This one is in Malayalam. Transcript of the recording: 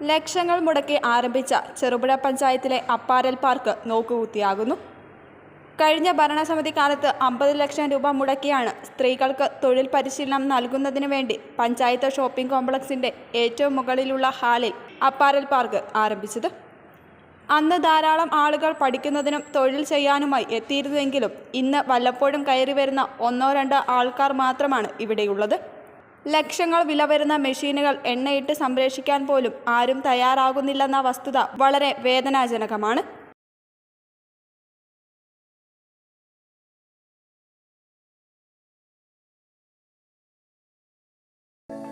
ലക്ഷങ്ങൾ മുടക്കി ആരംഭിച്ച ചെറുപുഴ പഞ്ചായത്തിലെ അപ്പാരൽ പാർക്ക് നോക്കുകുത്തിയാകുന്നു. കഴിഞ്ഞ ഭരണസമിതി കാലത്ത് അമ്പത് ലക്ഷം രൂപ മുടക്കിയാണ് സ്ത്രീകൾക്ക് തൊഴിൽ പരിശീലനം നൽകുന്നതിന് വേണ്ടി പഞ്ചായത്ത് ഷോപ്പിംഗ് കോംപ്ലക്സിന്റെ ഏറ്റവും മുകളിലുള്ള ഹാളിൽ അപ്പാരൽ പാർക്ക് ആരംഭിച്ചത്. അന്ന് ധാരാളം ആളുകൾ പഠിക്കുന്നതിനും തൊഴിൽ ചെയ്യാനുമായി എത്തിയിരുന്നുവെങ്കിലും ഇന്ന് വല്ലപ്പോഴും കയറി വരുന്ന ഒന്നോ രണ്ടോ ആൾക്കാർ മാത്രമാണ് ഇവിടെയുള്ളത്. ലക്ഷങ്ങൾ വില വരുന്ന മെഷീനുകൾ എണ്ണയിട്ട് സംരക്ഷിക്കാൻ പോലും ആരും തയ്യാറാകുന്നില്ലെന്ന വസ്തുത വളരെ വേദനാജനകമാണ്.